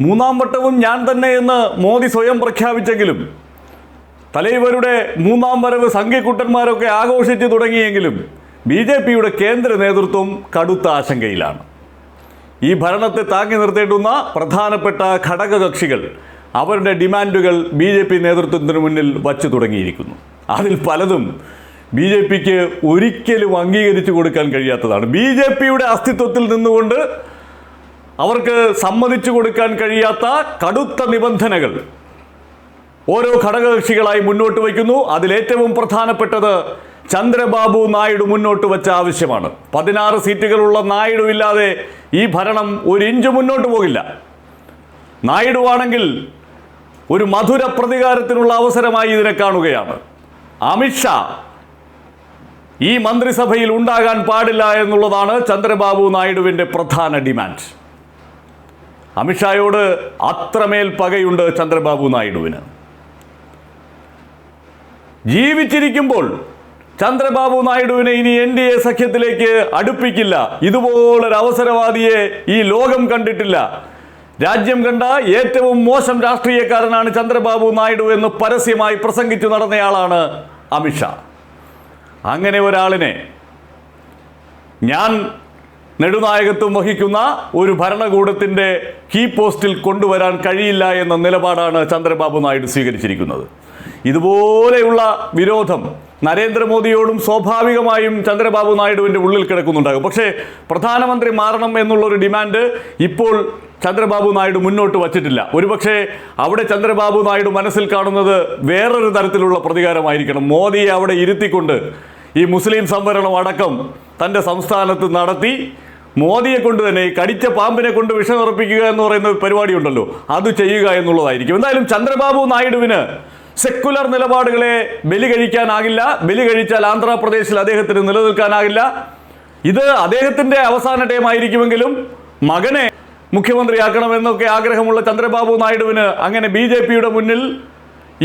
മൂന്നാം വട്ടവും ഞാൻ തന്നെ എന്ന് മോദി സ്വയം പ്രഖ്യാപിച്ചെങ്കിലും തലൈവരുടെ മൂന്നാം വരവ് സംഘിക്കുട്ടന്മാരൊക്കെ ആഘോഷിച്ചു തുടങ്ങിയെങ്കിലും ബി ജെ പിയുടെ കേന്ദ്ര നേതൃത്വം കടുത്ത ആശങ്കയിലാണ്. ഈ ഭരണത്തെ താങ്ങി നിർത്തേണ്ടുന്ന പ്രധാനപ്പെട്ട ഘടകകക്ഷികൾ അവരുടെ ഡിമാൻഡുകൾ ബി ജെ പി നേതൃത്വത്തിന് മുന്നിൽ വച്ചു തുടങ്ങിയിരിക്കുന്നു. അതിൽ പലതും ബി ജെ പിക്ക് ഒരിക്കലും അംഗീകരിച്ചു കൊടുക്കാൻ കഴിയാത്തതാണ്. ബി ജെ പിയുടെ അസ്തിത്വത്തിൽ നിന്നുകൊണ്ട് അവർക്ക് സമ്മതിച്ചു കൊടുക്കാൻ കഴിയാത്ത കടുത്ത നിബന്ധനകൾ. ഓരോ ഘടകകക്ഷികളായി മുന്നോട്ട് വയ്ക്കുന്നു. അതിലേറ്റവും പ്രധാനപ്പെട്ടത് ചന്ദ്രബാബു നായിഡു മുന്നോട്ട് വച്ച ആവശ്യമാണ്. പതിനാറ് സീറ്റുകളുള്ള നായിഡു ഇല്ലാതെ ഈ ഭരണം ഒരു ഇഞ്ച് മുന്നോട്ട് പോകില്ല. നായിഡു ആണെങ്കിൽ ഒരു മധുര പ്രതികാരത്തിനുള്ള അവസരമായി ഇതിനെ കാണുകയാണ്. അമിത്ഷാ ഈ മന്ത്രിസഭയിൽ ഉണ്ടാകാൻ പാടില്ല എന്നുള്ളതാണ് ചന്ദ്രബാബു നായിഡുവിന്റെ പ്രധാന ഡിമാൻഡ്. അമിത്ഷായോട് അത്രമേൽ പകയുണ്ട് ചന്ദ്രബാബു നായിഡുവിന്. ജീവിച്ചിരിക്കുമ്പോൾ ചന്ദ്രബാബു നായിഡുവിനെ ഇനി എൻ ഡി എ സഖ്യത്തിലേക്ക് അടുപ്പിക്കില്ല. ഇതുപോലൊരു അവസരവാദിയെ ഈ ലോകം കണ്ടിട്ടില്ല. രാജ്യം കണ്ട ഏറ്റവും മോശം രാഷ്ട്രീയക്കാരനാണ് ചന്ദ്രബാബു നായിഡു എന്ന് പരസ്യമായി പ്രസംഗിച്ചു നടന്നയാളാണ് അമിത്ഷാ. അങ്ങനെ ഒരാളിനെ ഞാൻ നെടുനായകത്വം വഹിക്കുന്ന ഒരു ഭരണകൂടത്തിന്റെ കീ പോസ്റ്റിൽ കൊണ്ടുവരാൻ കഴിയില്ല എന്ന നിലപാടാണ് ചന്ദ്രബാബു നായിഡു സ്വീകരിച്ചിരിക്കുന്നത്. ഇതുപോലെയുള്ള വിരോധം നരേന്ദ്രമോദിയോടും സ്വാഭാവികമായും ചന്ദ്രബാബു നായിഡുവിന്റെ ഉള്ളിൽ കിടക്കുന്നുണ്ടാകും. പക്ഷേ പ്രധാനമന്ത്രി മാറണം എന്നുള്ളൊരു ഡിമാൻഡ് ഇപ്പോൾ ചന്ദ്രബാബു നായിഡു മുന്നോട്ട് വച്ചിട്ടില്ല. ഒരുപക്ഷെ അവിടെ ചന്ദ്രബാബു നായിഡു മനസ്സിൽ കാണുന്നത് വേറൊരു തരത്തിലുള്ള പ്രതികാരമായിരിക്കണം. മോദിയെ അവിടെ ഇരുത്തിക്കൊണ്ട് ഈ മുസ്ലിം സംവരണം അടക്കം തന്റെ സംസ്ഥാനത്ത് നടത്തി മോദിയെ കൊണ്ട് തന്നെ ഈ കടിച്ച പാമ്പിനെ കൊണ്ട് വിഷം ഉറപ്പിക്കുക എന്ന് പറയുന്ന ഒരു പരിപാടിയുണ്ടല്ലോ. അത് ചെയ്യുക എന്നുള്ളതായിരിക്കും. എന്തായാലും ചന്ദ്രബാബു നായിഡുവിന് സെക്കുലർ നിലപാടുകളെ ബലി കഴിക്കാനാകില്ല ബലി കഴിച്ചാൽ ആന്ധ്രാപ്രദേശിൽ അദ്ദേഹത്തിന് നിലനിൽക്കാനാകില്ല. ഇത് അദ്ദേഹത്തിന്റെ അവസാന ടൈം ആയിരിക്കുമെങ്കിലും മകനെ മുഖ്യമന്ത്രിയാക്കണമെന്നൊക്കെ ആഗ്രഹമുള്ള ചന്ദ്രബാബു നായിഡുവിന് അങ്ങനെ ബി ജെ പിയുടെ മുന്നിൽ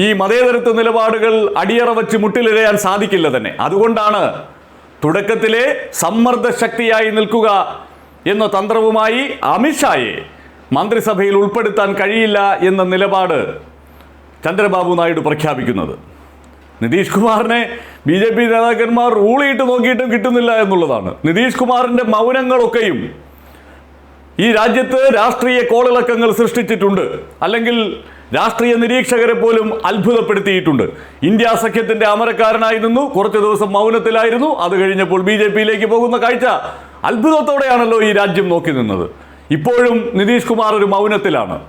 ഈ മതേതരത്വ നിലപാടുകൾ അടിയറ വച്ച് മുട്ടിലിഴയാൻ സാധിക്കില്ല തന്നെ. അതുകൊണ്ടാണ് തുടക്കത്തിലെ സമ്മർദ്ദ ശക്തിയായി നിൽക്കുക എന്ന തന്ത്രവുമായി അമിത്ഷായെ മന്ത്രിസഭയിൽ ഉൾപ്പെടുത്താൻ കഴിയില്ല എന്ന നിലപാട് ചന്ദ്രബാബു നായിഡു പ്രഖ്യാപിക്കുന്നത്. നിതീഷ് കുമാറിനെ ബി ജെ പി നേതാക്കന്മാർ റൂളിയിട്ട് നോക്കിയിട്ടും കിട്ടുന്നില്ല എന്നുള്ളതാണ്. നിതീഷ് കുമാറിന്റെ മൗനങ്ങളൊക്കെയും ഈ രാജ്യത്ത് രാഷ്ട്രീയ കോളിളക്കങ്ങൾ സൃഷ്ടിച്ചിട്ടുണ്ട്. അല്ലെങ്കിൽ രാഷ്ട്രീയ നിരീക്ഷകരെ പോലും അത്ഭുതപ്പെടുത്തിയിട്ടുണ്ട്. ഇന്ത്യ സഖ്യത്തിന്റെ അമരക്കാരനായി നിന്നു. കുറച്ച് ദിവസം മൗനത്തിലായിരുന്നു. അത് കഴിഞ്ഞപ്പോൾ ബി പോകുന്ന കാഴ്ച അത്ഭുതത്തോടെയാണല്ലോ ഈ രാജ്യം നോക്കി നിന്നത്. ഇപ്പോഴും നിതീഷ് കുമാർ ഒരു മൗനത്തിലാണ്.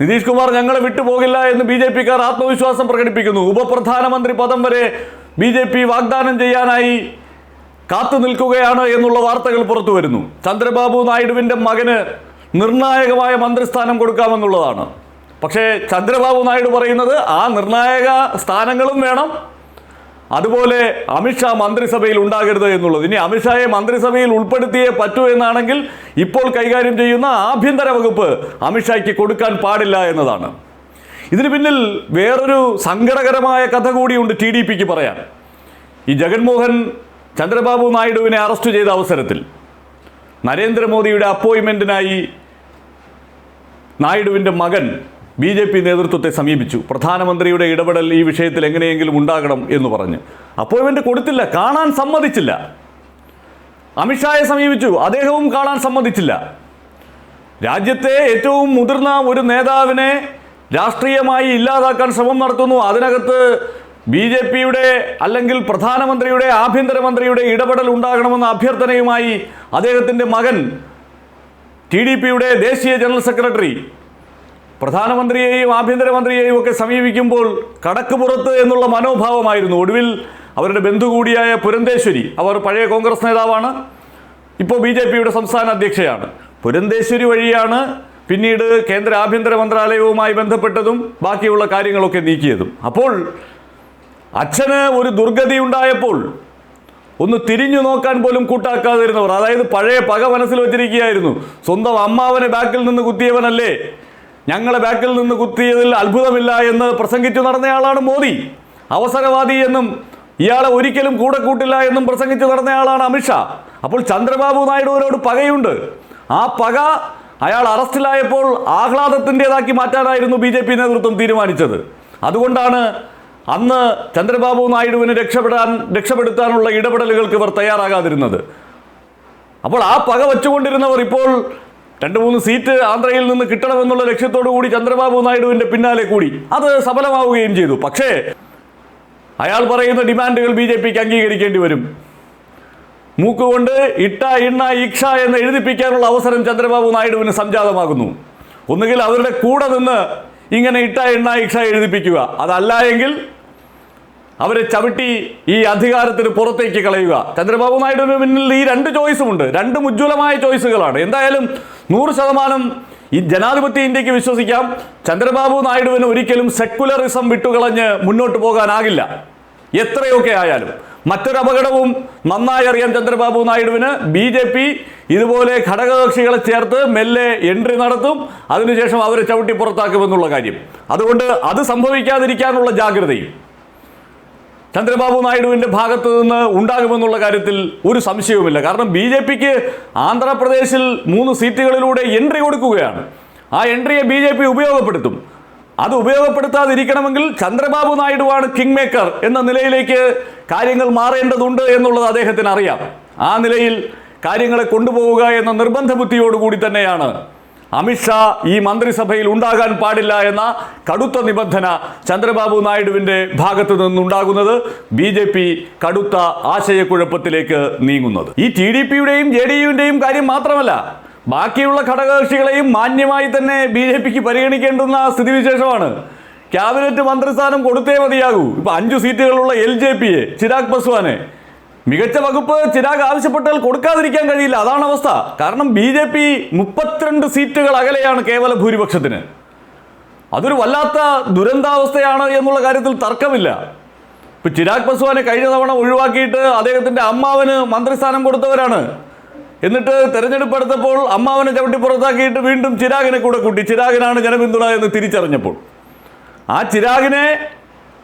നിതീഷ് കുമാർ ഞങ്ങളെ വിട്ടുപോകില്ല എന്ന് ബി ജെ പിക്കാർ ആത്മവിശ്വാസം പ്രകടിപ്പിക്കുന്നു. ഉപപ്രധാനമന്ത്രി പദം വരെ ബി ജെ പി വാഗ്ദാനം ചെയ്യാനായി കാത്തു നിൽക്കുകയാണ് എന്നുള്ള വാർത്തകൾ പുറത്തു വരുന്നു. ചന്ദ്രബാബു നായിഡുവിന്റെ മകന് നിർണായകമായ മന്ത്രിസ്ഥാനം കൊടുക്കാമെന്നുള്ളതാണ്. പക്ഷേ ചന്ദ്രബാബു നായിഡു പറയുന്നത് ആ നിർണായക സ്ഥാനങ്ങളും വേണം അതുപോലെ അമിത്ഷാ മന്ത്രിസഭയിൽ ഉണ്ടാകരുത് എന്നുള്ളത്. ഇനി അമിത്ഷായെ മന്ത്രിസഭയിൽ ഉൾപ്പെടുത്തിയേ പറ്റൂ എന്നാണെങ്കിൽ ഇപ്പോൾ കൈകാര്യം ചെയ്യുന്ന ആഭ്യന്തര വകുപ്പ് അമിത്ഷായ്ക്ക് കൊടുക്കാൻ പാടില്ല എന്നതാണ്. ഇതിന് പിന്നിൽ വേറൊരു സങ്കടകരമായ കഥ കൂടിയുണ്ട് ടി ഡി പിക്ക് പറയാൻ. ഈ ജഗൻമോഹൻ ചന്ദ്രബാബു നായിഡുവിനെ അറസ്റ്റ് ചെയ്ത അവസരത്തിൽ നരേന്ദ്രമോദിയുടെ അപ്പോയിൻമെന്റിനായി നായിഡുവിന്റെ മകൻ ബി ജെ പി നേതൃത്വത്തെ സമീപിച്ചു. പ്രധാനമന്ത്രിയുടെ ഇടപെടൽ ഈ വിഷയത്തിൽ എങ്ങനെയെങ്കിലും ഉണ്ടാകണം എന്ന് പറഞ്ഞ്. അപ്പോയിൻമെന്റ് കൊടുത്തില്ല കാണാൻ സമ്മതിച്ചില്ല. അമിത്ഷായെ സമീപിച്ചു അദ്ദേഹവും കാണാൻ സമ്മതിച്ചില്ല. രാജ്യത്തെ ഏറ്റവും മുതിർന്ന ഒരു നേതാവിനെ രാഷ്ട്രീയമായി ഇല്ലാതാക്കാൻ ശ്രമം നടത്തുന്നു. അതിനകത്ത് ബി ജെ പിയുടെ അല്ലെങ്കിൽ പ്രധാനമന്ത്രിയുടെ ആഭ്യന്തരമന്ത്രിയുടെ ഇടപെടൽ ഉണ്ടാകണമെന്ന അഭ്യർത്ഥനയുമായി അദ്ദേഹത്തിന്റെ മകൻ ടി ഡി പിയുടെ ദേശീയ ജനറൽ സെക്രട്ടറി പ്രധാനമന്ത്രിയെയും ആഭ്യന്തരമന്ത്രിയെയും ഒക്കെ സമീപിക്കുമ്പോൾ കടക്ക് പുറത്ത് എന്നുള്ള മനോഭാവമായിരുന്നു. ഒടുവിൽ അവരുടെ ബന്ധു കൂടിയായ പുരന്തേശ്വരി അവർ പഴയ കോൺഗ്രസ് നേതാവാണ് ഇപ്പോൾ ബി ജെ പിയുടെ സംസ്ഥാന അധ്യക്ഷയാണ്. പുരന്തേശ്വരി വഴിയാണ് പിന്നീട് കേന്ദ്ര ആഭ്യന്തര മന്ത്രാലയവുമായി ബന്ധപ്പെട്ടതും ബാക്കിയുള്ള കാര്യങ്ങളൊക്കെ നീക്കിയതും. അപ്പോൾ അച്ഛന് ഒരു ദുർഗതി ഉണ്ടായപ്പോൾ ഒന്ന് തിരിഞ്ഞു നോക്കാൻ പോലും കൂട്ടാക്കാതിരുന്നവർ അതായത് പഴയ പക മനസ്സിൽ വെച്ചിരിക്കുകയായിരുന്നു. സ്വന്തം അമ്മാവനെ ബാക്കിൽ നിന്ന് കുത്തിയവനല്ലേ? ഞങ്ങളെ ബാക്കിൽ നിന്ന് കുത്തിയതിൽ അത്ഭുതമില്ല എന്ന് പ്രസംഗിച്ചു നടന്നയാളാണ് മോദി. അവസരവാദി എന്നും ഇയാളെ ഒരിക്കലും കൂടെ കൂട്ടില്ല എന്നും പ്രസംഗിച്ചു നടന്നയാളാണ് അമിത്ഷാ അപ്പോൾ ചന്ദ്രബാബു നായിഡുവിനോട് പകയുണ്ട്. ആ പക അയാൾ അറസ്റ്റിലായപ്പോൾ ആഹ്ലാദത്തിന്റെതാക്കി മാറ്റാനായിരുന്നു ബി ജെ പി നേതൃത്വം തീരുമാനിച്ചത്. അതുകൊണ്ടാണ് അന്ന് ചന്ദ്രബാബു നായിഡുവിനെ രക്ഷപ്പെടാൻ രക്ഷപ്പെടുത്താനുള്ള ഇടപെടലുകൾക്ക് ഇവർ തയ്യാറാകാതിരുന്നത്. അപ്പോൾ ആ പക വച്ചുകൊണ്ടിരുന്നവർ ഇപ്പോൾ രണ്ട് മൂന്ന് സീറ്റ് ആന്ധ്രയിൽ നിന്ന് കിട്ടണമെന്നുള്ള ലക്ഷ്യത്തോടു കൂടി ചന്ദ്രബാബു നായിഡുവിന്റെ പിന്നാലെ കൂടി. അത് സഫലമാവുകയും ചെയ്തു. പക്ഷേ അയാൾ പറയുന്ന ഡിമാൻഡുകൾ ബി ജെ പിക്ക് അംഗീകരിക്കേണ്ടി വരും. മൂക്കുകൊണ്ട് ഇട്ട ഇണ്ണ ഇക്ഷ എന്ന് എഴുതിപ്പിക്കാനുള്ള അവസരം ചന്ദ്രബാബു നായിഡുവിന് സംജാതമാകുന്നു. ഒന്നുകിൽ അവരുടെ കൂടെ നിന്ന് ഇങ്ങനെ ഇട്ട ഇണ്ണ ഇക്ഷ എഴുതിപ്പിക്കുക. അതല്ല എങ്കിൽ അവരെ ചവിട്ടി ഈ അധികാരത്തിന് പുറത്തേക്ക് കളയുക. ചന്ദ്രബാബു നായിഡുവിന് മുന്നിൽ ഈ രണ്ട് ചോയ്സുമുണ്ട് രണ്ടും ഉജ്ജ്വലമായ ചോയ്സുകളാണ് എന്തായാലും നൂറ് ശതമാനം ഈ ജനാധിപത്യ ഇന്ത്യയ്ക്ക് വിശ്വസിക്കാം. ചന്ദ്രബാബു നായിഡുവിന് ഒരിക്കലും സെക്കുലറിസം വിട്ടുകളഞ്ഞ് മുന്നോട്ട് പോകാനാകില്ല. എത്രയൊക്കെ ആയാലും. മറ്റൊരു അപകടവും നന്നായി അറിയാം ചന്ദ്രബാബു നായിഡുവിന് ബി ജെ പി ഇതുപോലെ ഘടകകക്ഷികളെ ചേർത്ത് മെല്ലെ എൻട്രി നടത്തും. അതിനുശേഷം അവരെ ചവിട്ടി പുറത്താക്കുമെന്നുള്ള കാര്യം. അതുകൊണ്ട് അത് സംഭവിക്കാതിരിക്കാനുള്ള ജാഗ്രതയും. ചന്ദ്രബാബു നായിഡുവിന്റെ ഭാഗത്ത് നിന്ന് ഉണ്ടാകുമെന്നുള്ള കാര്യത്തിൽ ഒരു സംശയവുമില്ല. കാരണം ബി ജെ പിക്ക് ആന്ധ്രാപ്രദേശിൽ മൂന്ന് സീറ്റുകളിലൂടെ എൻട്രി കൊടുക്കുകയാണ്. ആ എൻട്രിയെ ബി ജെ പി ഉപയോഗപ്പെടുത്തും. അത് ഉപയോഗപ്പെടുത്താതിരിക്കണമെങ്കിൽ ചന്ദ്രബാബു നായിഡുവാണ് കിങ് മേക്കർ എന്ന നിലയിലേക്ക് കാര്യങ്ങൾ മാറേണ്ടതുണ്ട് എന്നുള്ളത് അദ്ദേഹത്തിന് അറിയാം. ആ നിലയിൽ കാര്യങ്ങളെ കൊണ്ടുപോവുക എന്ന നിർബന്ധ ബുദ്ധിയോടുകൂടി തന്നെയാണ് അമിത്ഷാ ഈ മന്ത്രിസഭയിൽ ഉണ്ടാകാൻ പാടില്ല എന്ന കടുത്ത നിബന്ധന ചന്ദ്രബാബു നായിഡുവിന്റെ ഭാഗത്തു നിന്നുണ്ടാകുന്നത് ബി ജെ പി കടുത്ത ആശയക്കുഴപ്പത്തിലേക്ക് നീങ്ങുന്നത്. ഈ ടി ഡി പിയുടെയും ജെ ഡി യുവിന്റെയും കാര്യം മാത്രമല്ല ബാക്കിയുള്ള ഘടകകക്ഷികളെയും മാന്യമായി തന്നെ ബി ജെ പിക്ക് പരിഗണിക്കേണ്ടുന്ന സ്ഥിതിവിശേഷമാണ്. ക്യാബിനറ്റ് മന്ത്രിസ്ഥാനം കൊടുത്തേ മതിയാകൂ. ഇപ്പൊ അഞ്ചു സീറ്റുകളുള്ള എൽ ജെ പിയെ ചിരാഗ് പസ്വാനെ മികച്ച വകുപ്പ് ചിരാഗ് ആവശ്യപ്പെട്ടാൽ കൊടുക്കാതിരിക്കാൻ കഴിയില്ല. അതാണ് അവസ്ഥ. കാരണം ബി ജെ പി മുപ്പത്തിരണ്ട് സീറ്റുകൾ അകലെയാണ് കേവല ഭൂരിപക്ഷത്തിന്. അതൊരു വല്ലാത്ത ദുരന്താവസ്ഥയാണ് എന്നുള്ള കാര്യത്തിൽ തർക്കമില്ല. ഇപ്പൊ ചിരാഗ് പസ്വാനെ കഴിഞ്ഞ തവണ ഒഴിവാക്കിയിട്ട് അദ്ദേഹത്തിന്റെ അമ്മാവന് മന്ത്രിസ്ഥാനം കൊടുത്തവരാണ്. എന്നിട്ട് തെരഞ്ഞെടുപ്പ് എടുത്തപ്പോൾ അമ്മാവനെ ചവിട്ടി പുറത്താക്കിയിട്ട് വീണ്ടും ചിരാഗിനെ കൂടെ കൂട്ടി. ചിരാഗിനാണ് ജനപിന്തുണ എന്ന് തിരിച്ചറിഞ്ഞപ്പോൾ. ആ ചിരാഗിനെ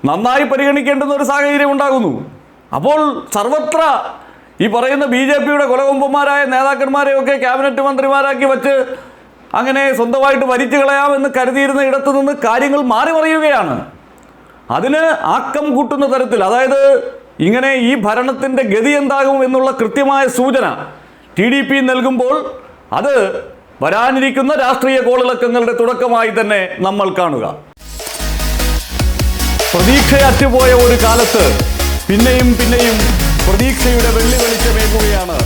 നന്നായി പരിഗണിക്കേണ്ടുന്ന ഒരു സാഹചര്യം ഉണ്ടാകുന്നു. അപ്പോൾ സർവത്ര ഈ പറയുന്ന ബി ജെ പിയുടെ കൊലകൊമ്പന്മാരായ നേതാക്കന്മാരെയൊക്കെ ക്യാബിനറ്റ് മന്ത്രിമാരാക്കി വച്ച് അങ്ങനെ സ്വന്തമായിട്ട് ഭരിച്ചു കളയാമെന്ന് കരുതിയിരുന്ന ഇടത്തു നിന്ന് കാര്യങ്ങൾ മാറി മറിയുകയാണ് അതിന് ആക്കം കൂട്ടുന്ന തരത്തിൽ അതായത് ഇങ്ങനെ ഈ ഭരണത്തിന്റെ ഗതി എന്താകും എന്നുള്ള കൃത്യമായ സൂചന ടി ഡി പി നൽകുമ്പോൾ അത് വരാനിരിക്കുന്ന രാഷ്ട്രീയ കോളിളക്കങ്ങളുടെ തുടക്കമായി തന്നെ നമ്മൾ കാണുക. പ്രതീക്ഷയറ്റുപോയ ഒരു കാലത്ത് പിന്നെയും പിന്നെയും പ്രതീക്ഷയുടെ വെള്ളി വെളിച്ചമേകുകയാണ്